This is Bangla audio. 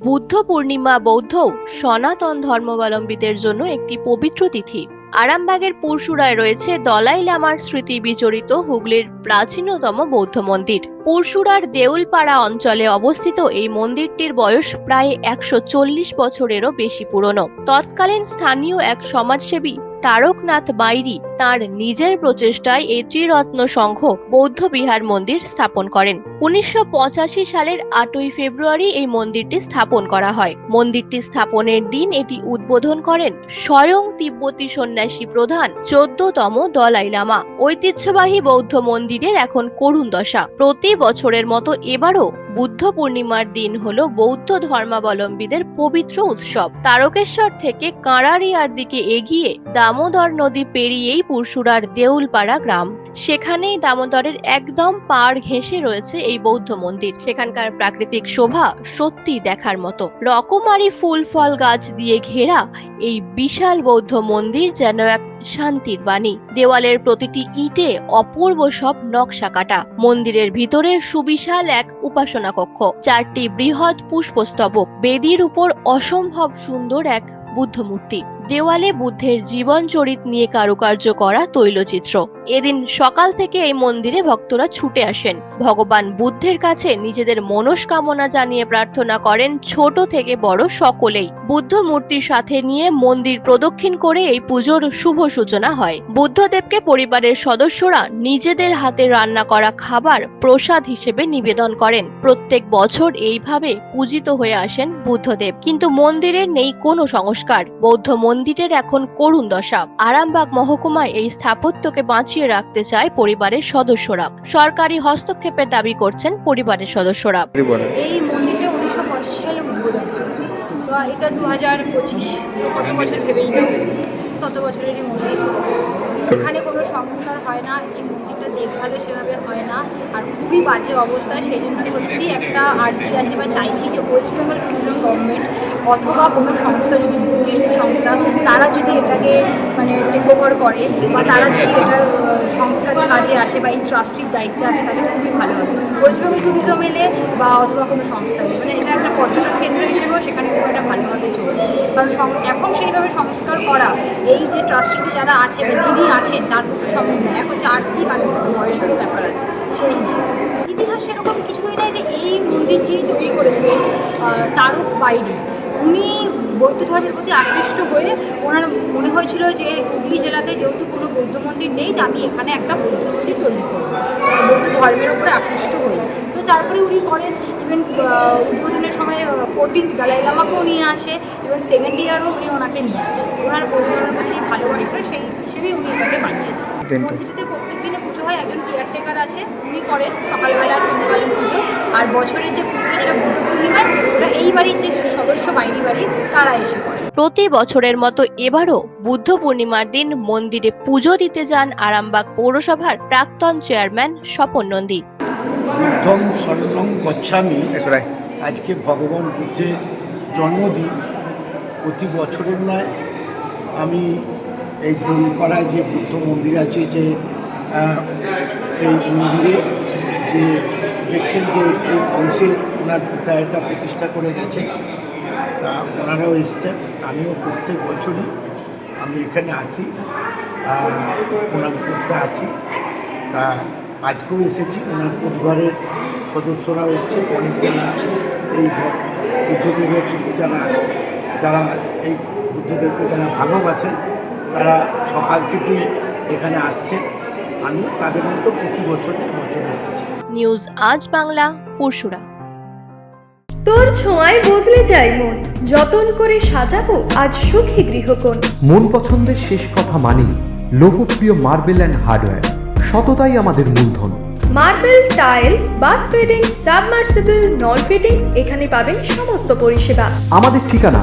বুদ্ধ পূর্ণিমা বৌদ্ধ সনাতন ধর্মাবলম্বীদের জন্য একটি পবিত্র তিথি। আরামবাগের পরশুরায় রয়েছে দলাই লামার স্মৃতি বিচরিত হুগলির প্রাচীনতম বৌদ্ধ মন্দির। পরশুরার দেউলপাড়া অঞ্চলে অবস্থিত এই মন্দিরটির বয়স প্রায় একশো চল্লিশ বছরেরও বেশি পুরনো। তৎকালীন স্থানীয় এক সমাজসেবী, তারকনাথ বাইরি, তার নিজের প্রচেষ্টায় এই ত্রিরত্ন সংঘ বৌদ্ধ বিহার মন্দির স্থাপন করেন। উনিশশো পঁচাশি সালের আটই ফেব্রুয়ারি এই মন্দিরটি স্থাপন করা হয়। মন্দিরটি স্থাপনের দিন এটি উদ্বোধন করেন স্বয়ং তিব্বতী সন্ন্যাসী প্রধান চোদ্দতম দলাই লামা। ঐতিহ্যবাহী বৌদ্ধ মন্দিরের এখন করুণ দশা। প্রতি বছরের মতো এবারও বুদ্ধ পূর্ণিমার দিন হল বৌদ্ধ ধর্মাবলম্বীদের পবিত্র উৎসব। তারকেশ্বর থেকে কাঁড়ারিয়ার দিকে এগিয়ে দামোদর নদী পেরিয়েই পুরসুরার দেউলপাড়া গ্রাম। সেখানেই দামোদরের একদম পাড় ঘেঁষে রয়েছে এই বৌদ্ধ মন্দির। সেখানকার প্রাকৃতিক শোভা সত্যি দেখার মতো। রকমারি ফুল, ফল গাছ দিয়ে ঘেরা এই বিশাল বৌদ্ধ মন্দির যেন এক শান্তির বাণী। দেওয়ালের প্রতিটি ইটে অপূর্ব সব নকশা কাটা। মন্দিরের ভিতরে সুবিশাল এক উপাসনা কক্ষ চারটি বৃহৎ পুষ্পস্তবক বেদির উপর অসম্ভব সুন্দর এক বুদ্ধ মূর্তি দেওয়ালে বুদ্ধের জীবন চরিত নিয়ে কারুকার্য করা তৈলচিত্র। এদিন সকাল থেকে এই মন্দিরে ভক্তরা ছুটে আসেন। ভগবান বুদ্ধের কাছে নিজেদের মনস্কামনা জানিয়ে প্রার্থনা করেন ছোট থেকে বড় সকলেই। বুদ্ধ মূর্তির সাথে নিয়ে মন্দির প্রদক্ষিণ করে এই পুজোর শুভ সূচনা হয়। বুদ্ধদেবকে পরিবারের সদস্যরা নিজেদের হাতে রান্না করা খাবার প্রসাদ হিসেবে নিবেদন করেন। প্রত্যেক বছর এইভাবে পূজিত হয়ে আসেন বুদ্ধদেব। কিন্তু মন্দিরে নেই কোনো সংস্কার। বৌদ্ধ মন্দিরের এখন করুণ দশা। আরামবাগ মহকুমায় এই স্থাপত্যকে বাঁচিয়ে রাখতে চায় পরিবারের সদস্যরা। সরকারি হস্তক্ষেপের দাবি করছেন পরিবারের সদস্যরা। এই মন্দিরটা উনিশশো পঁচাশি সালে উদ্বোধন তো এটা দু হাজার পঁচিশ তো কত বছর ভেবেই তত বছরেরই মন্দির। এখানে কোনো সংস্কার হয় না এই মন্দিরটা দেখভালও সেভাবে হয় না। আর খুবই বাজে অবস্থা সেই জন্য সত্যি একটা আর্জি আছে বা চাইছি যে ওয়েস্ট বেঙ্গল ট্যুরিজম গভর্নমেন্ট অথবা কোনো সংস্থা, যদি নির্দিষ্ট সংস্থা, তারা যদি এটাকে মানে টেক ওভার করে বা তারা যদি এটা সংস্কারের কাজে আসে বা এই ট্রাস্টির দায়িত্বে আসে, তাহলে খুবই ভালো হবে। ওয়েস্ট বেঙ্গল ট্যুরিজম এলে বা অথবা কোনো সংস্থা এলে মানে এটা একটা পর্যটন কেন্দ্র হিসেবেও সেখানে খুব একটা ভালোভাবে চলবে। কারণ এখন সেইভাবে সংস্কার করা, এই যে ট্রাস্টিতে যারা আছে বা যিনি আছেন, তার পক্ষে সম্ভব এক হচ্ছে আর্থিক, আর একটা ব্যাপার আছে সেই হিসেবে। ইতিহাস সেরকম কিছুই নাই যে এই মন্দির যিনি তৈরি করেছিলেন তারক বাইরি। উনি বৌদ্ধ ধর্মের প্রতি আকৃষ্ট হয়ে ওনার মনে হয়েছিল যে হুগলি জেলাতে যেহেতু কোনো বৌদ্ধ মন্দির নেই তা আমি এখানে একটা বৌদ্ধ মন্দির তৈরি করব। আহ, বৌদ্ধ ধর্মের উপরে আকৃষ্ট হয়ে। তো তারপরে উনি করেন ইভেন উদ্বোধনের সময় ফোরটিন্থ দালাই লামাকেও নিয়ে আসে এবং সেকেন্ড ইয়ারও উনি ওনাকে নিয়ে আসে। ওনার বৌদ্ধ ধর্মের প্রতি যে ভালোবাসাটা সেই হিসেবেই উনি এটাকে বানিয়েছেন। মন্দিরটিতে প্রত্যেক হয় একজন কেয়ারটেকার আছে উনি করেন সকালবেলা সন্ধ্যাবেলা পুজো। আর বছরের যে পুজোটা যেটা বুদ্ধ পূর্ণিমায় ওটা এই বাড়ির যে সদস্য বাইরে বাড়ির তারা এসে করে। প্রতি বছরের মতো এবারও বুদ্ধ পূর্ণিমার দিন মন্দিরে পুজো দিতে যান আরামবাগ পৌরসভার প্রাক্তন চেয়ারম্যান স্বপন নন্দী। বুদ্ধং শরণং গচ্ছামি। আজকে ভগবান বুদ্ধের জন্মদিন। প্রতি বছরের নয় আমি এই দোলপাড়ায় যে বুদ্ধ মন্দির আছে যে সেই মন্দিরে যে দেখছেন যে এই অংশে ওনার পিতা এটা প্রতিষ্ঠা করে গেছে তা ওনারাও এসছেন, আমিও প্রত্যেক বছরই আমি এখানে আসি প্রণাম করতে আসি। তা আজকেও এসেছি, ওনার পরিবারের সদস্যরাও এসছে, অনেকজন আছে। এই বুদ্ধদেবের প্রতি যারা যারা এই বুদ্ধদেবকে যারা ভালোবাসেন, তারা সকাল থেকে এখানে আসছে আমি তাদের মতো প্রতি বছর বছর এসেছি। নিউজ আজ বাংলা পরশুরা। তোর ছোঁয়ায় বদলে যায় মন যতন করে সাজাবো আজ সুখী গৃহকোণ। মন পছন্দের শেষ কথা মানি লোকপ্রিয় মার্বেল অ্যান্ড হার্ডওয়্যার সততাই আমাদের মূলধন। Marble tiles bath fitting submersible নল ফিটিংস এখানে পাবেন সমস্ত পরিষেবা। আমাদের ঠিকানা